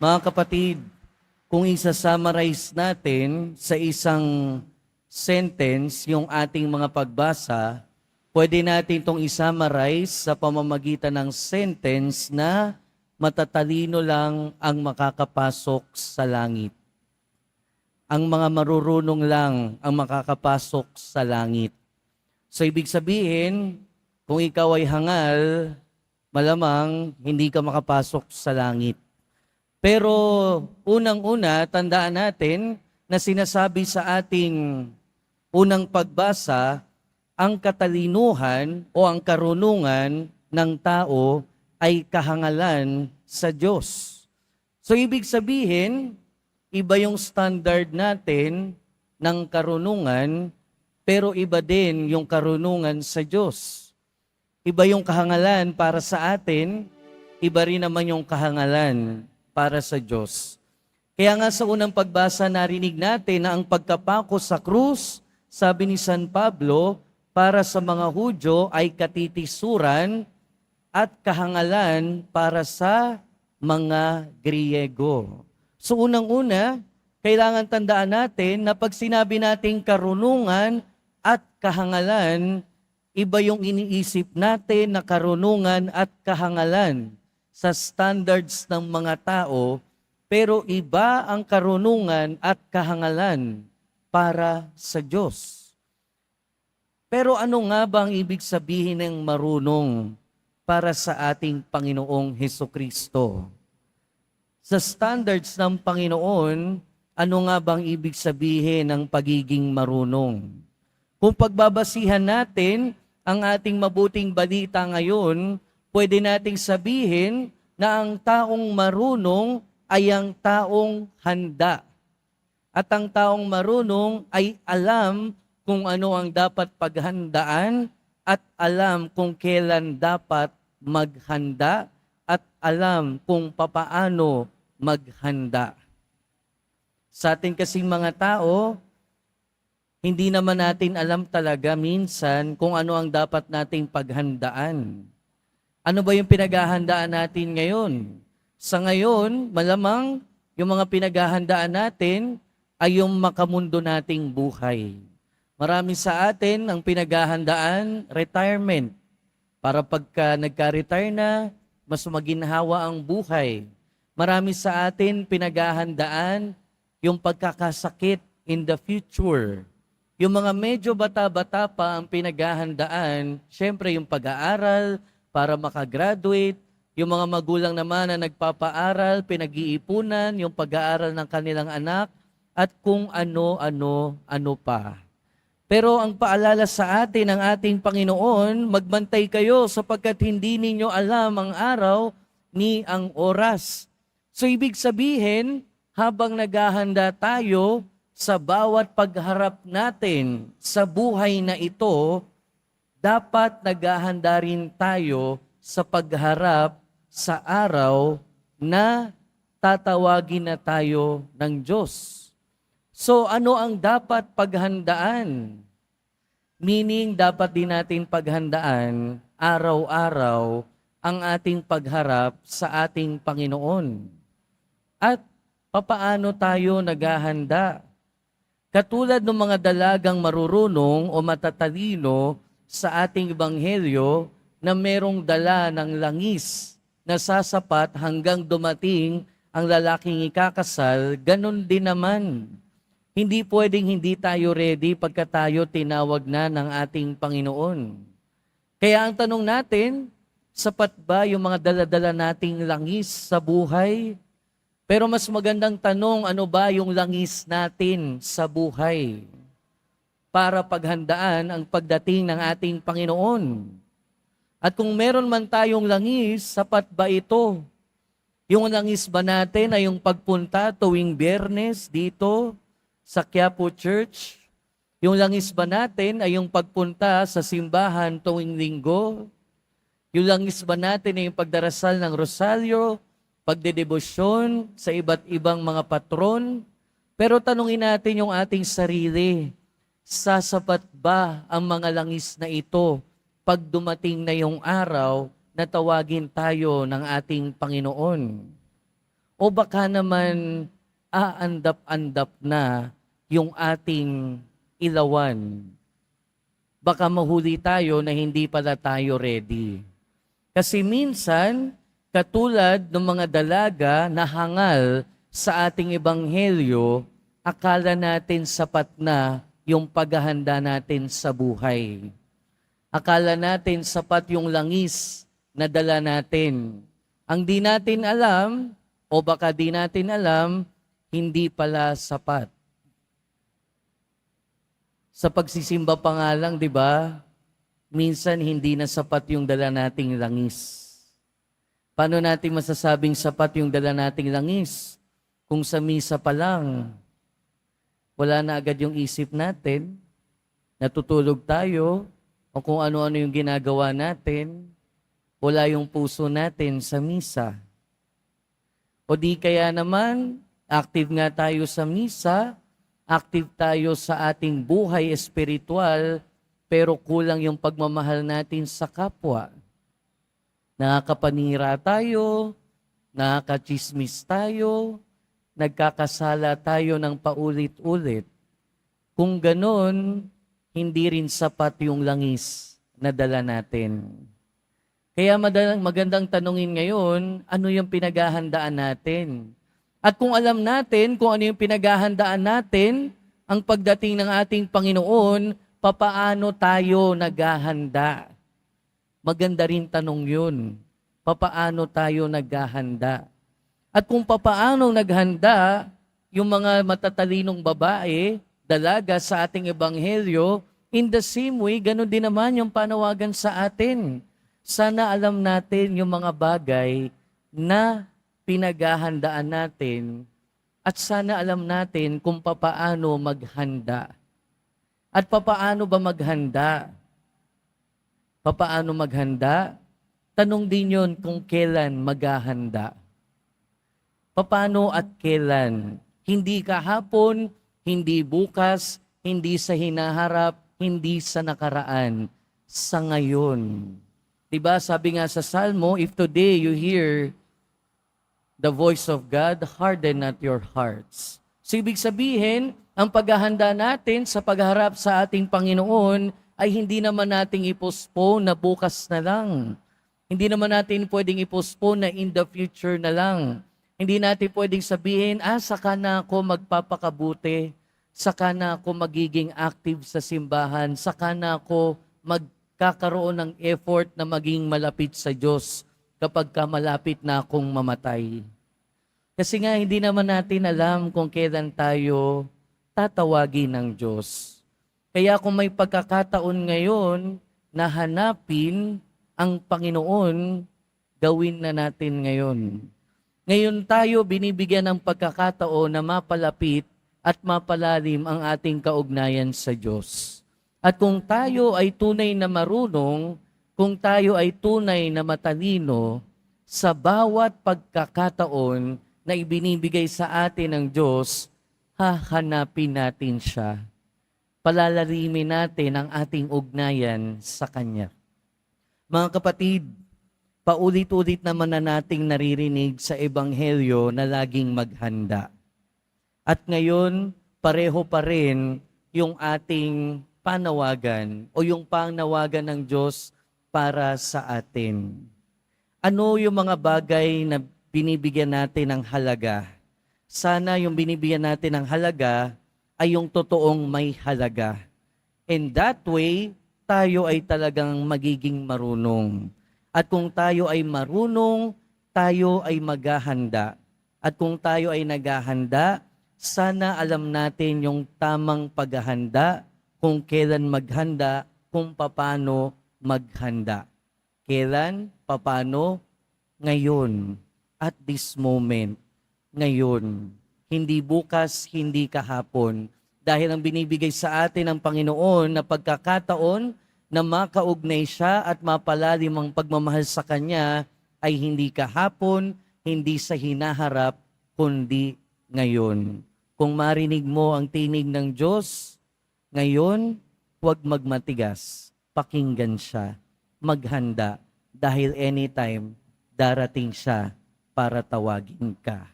Mga kapatid, kung isa-summarize natin sa isang sentence yung ating mga pagbasa, pwede natin itong isummarize sa pamamagitan ng sentence na matatalino lang ang makakapasok sa langit. Ang mga marurunong lang ang makakapasok sa langit. So ibig sabihin, kung ikaw ay hangal, malamang hindi ka makapasok sa langit. Pero unang-una, tandaan natin na sinasabi sa ating unang pagbasa, ang katalinuhan o ang karunungan ng tao ay kahangalan sa Diyos. So ibig sabihin, iba yung standard natin ng karunungan, pero iba din yung karunungan sa Diyos. Iba yung kahangalan para sa atin, iba rin naman yung kahangalan para sa Diyos. Kaya nga sa unang pagbasa narinig natin na ang pagkapako sa krus, sabi ni San Pablo, para sa mga Hudyo ay katitisuran at kahangalan para sa mga Griego. So unang-una, kailangan tandaan natin na pag sinabi nating karunungan at kahangalan, iba yung iniisip natin na karunungan at kahangalan sa standards ng mga tao, pero iba ang karunungan at kahangalan para sa Diyos. Pero ano nga ba ang ibig sabihin ng marunong para sa ating Panginoong Heso Kristo? Sa standards ng Panginoon, ano nga bang ibig sabihin ng pagiging marunong? Kung pagbabasihan natin ang ating mabuting balita ngayon, pwede nating sabihin na ang taong marunong ay ang taong handa. At ang taong marunong ay alam kung ano ang dapat paghandaan at alam kung kailan dapat maghanda at alam kung papaano maghanda. Sa ating kasing mga tao, hindi naman natin alam talaga minsan kung ano ang dapat nating paghandaan. Ano ba yung pinaghahandaan natin ngayon? Sa ngayon, malamang yung mga pinaghahandaan natin ay yung makamundo nating buhay. Marami sa atin ang pinaghahandaan, retirement. Para pagka nagka-retire na, mas maginhawa ang buhay. Marami sa atin pinaghahandaan yung pagkakasakit in the future. Yung mga medyo bata-bata pa ang pinaghahandaan, syempre yung pag-aaral para makagraduate, yung mga magulang naman na nagpapaaral, pinag-iipunan, yung pag-aaral ng kanilang anak, at kung ano-ano, ano pa. Pero ang paalala sa atin ng ating Panginoon, magbantay kayo sapagkat hindi ninyo alam ang araw ni ang oras. So ibig sabihin, habang naghahanda tayo sa bawat pagharap natin sa buhay na ito, dapat naghahanda rin tayo sa pagharap sa araw na tatawagin na tayo ng Diyos. So ano ang dapat paghandaan? Meaning dapat din natin paghandaan araw-araw ang ating pagharap sa ating Panginoon. At papaano tayo naghahanda? Katulad ng mga dalagang marurunong o matatalino sa ating ebanghelyo na merong dala ng langis na sasapat hanggang dumating ang lalaking ikakasal, ganun din naman. Hindi pwedeng hindi tayo ready pagka tayo tinawag na ng ating Panginoon. Kaya ang tanong natin, sapat ba yung mga daladala nating langis sa buhay? Pero mas magandang tanong, ano ba yung langis natin sa buhay? Para paghandaan ang pagdating ng ating Panginoon. At kung meron man tayong langis, sapat ba ito? Yung langis ba natin ay yung pagpunta tuwing biyernes dito sa Quiapo Church? Yung langis ba natin ay yung pagpunta sa simbahan tuwing linggo? Yung langis ba natin ay yung pagdarasal ng rosaryo, pagdedebosyon sa iba't ibang mga patron? Pero tanungin natin yung ating sarili, sasapat ba ang mga langis na ito pag dumating na yung araw na tawagin tayo ng ating Panginoon? O baka naman aandap-andap na yung ating ilawan. Baka mahuli tayo na hindi pala tayo ready. Kasi minsan, katulad ng mga dalaga na hangal sa ating ebanghelyo, akala natin sapat na yung paghahanda natin sa buhay. Akala natin sapat yung langis na dala natin. Ang di natin alam, o baka di natin alam, hindi pala sapat. Sa pagsisimba pa nga lang, di ba? Minsan hindi na sapat yung dala nating langis. Paano natin masasabing sapat yung dala nating langis? Kung sa misa pa lang, wala na agad yung isip natin, natutulog tayo, o kung ano-ano yung ginagawa natin, wala yung puso natin sa misa. O di kaya naman, active nga tayo sa misa, active tayo sa ating buhay espiritual, pero kulang yung pagmamahal natin sa kapwa. Nakakapanira tayo, nakakachismis tayo, nagkakasala tayo ng paulit-ulit. Kung ganon, hindi rin sapat yung langis na dala natin. Kaya madalang, magandang tanungin ngayon, ano yung pinaghahandaan natin? At kung alam natin kung ano yung pinaghahandaan natin, ang pagdating ng ating Panginoon, papaano tayo naghahanda? Maganda rin tanong yun. Papaano tayo naghahanda? At kung papaano naghanda yung mga matatalinong babae, dalaga sa ating ebanghelyo, in the same way, ganun din naman yung panawagan sa atin. Sana alam natin yung mga bagay na pinaghahandaan natin at sana alam natin kung papaano maghanda. At papaano ba maghanda? Papaano maghanda? Tanong din yon kung kailan maghahanda. Papaano at kailan? Hindi kahapon, hindi bukas, hindi sa hinaharap, hindi sa nakaraan, sa ngayon. 'Di ba sabi nga sa Salmo, if today you hear the voice of God, harden not your hearts. So ibig sabihin, ang paghahanda natin sa pagharap sa ating Panginoon ay hindi naman nating ipostpone na bukas na lang. Hindi naman natin pwedeng ipostpone na in the future na lang. Hindi natin pwedeng sabihin, ah, saka na ako magpapakabuti, saka na ako magiging active sa simbahan, saka na ako magkakaroon ng effort na maging malapit sa Diyos kapag ka malapit na akong mamatay. Kasi nga hindi naman natin alam kung kailan tayo tatawagin ng Diyos. Kaya kung may pagkakataon ngayon na hanapin ang Panginoon, gawin na natin ngayon. Ngayon tayo binibigyan ng pagkakataon na mapalapit at mapalalim ang ating kaugnayan sa Diyos. At kung tayo ay tunay na marunong, kung tayo ay tunay na matalino, sa bawat pagkakataon na ibinibigay sa atin ng Diyos, hahanapin natin siya. Palalarimin natin ang ating ugnayan sa Kanya. Mga kapatid, paulit-ulit naman na nating naririnig sa Ebanghelyo na laging maghanda. At ngayon, pareho pa rin yung ating panawagan o yung panawagan ng Diyos para sa atin. Ano yung mga bagay na binibigyan natin ng halaga? Sana yung binibigyan natin ng halaga ay yung totoong may halaga. And that way, tayo ay talagang magiging marunong. At kung tayo ay marunong, tayo ay maghahanda. At kung tayo ay naghahanda, sana alam natin yung tamang paghahanda, kung kailan maghanda, kung paano maghanda. Kailan, paano, ngayon, at this moment, ngayon. Hindi bukas, hindi kahapon. Dahil ang binibigay sa atin ng Panginoon na pagkakataon na makaugnay siya at mapalalim ang pagmamahal sa Kanya ay hindi kahapon, hindi sa hinaharap, kundi ngayon. Kung marinig mo ang tinig ng Diyos, ngayon, huwag magmatigas. Pakinggan siya. Maghanda. Dahil anytime, darating siya para tawagin ka.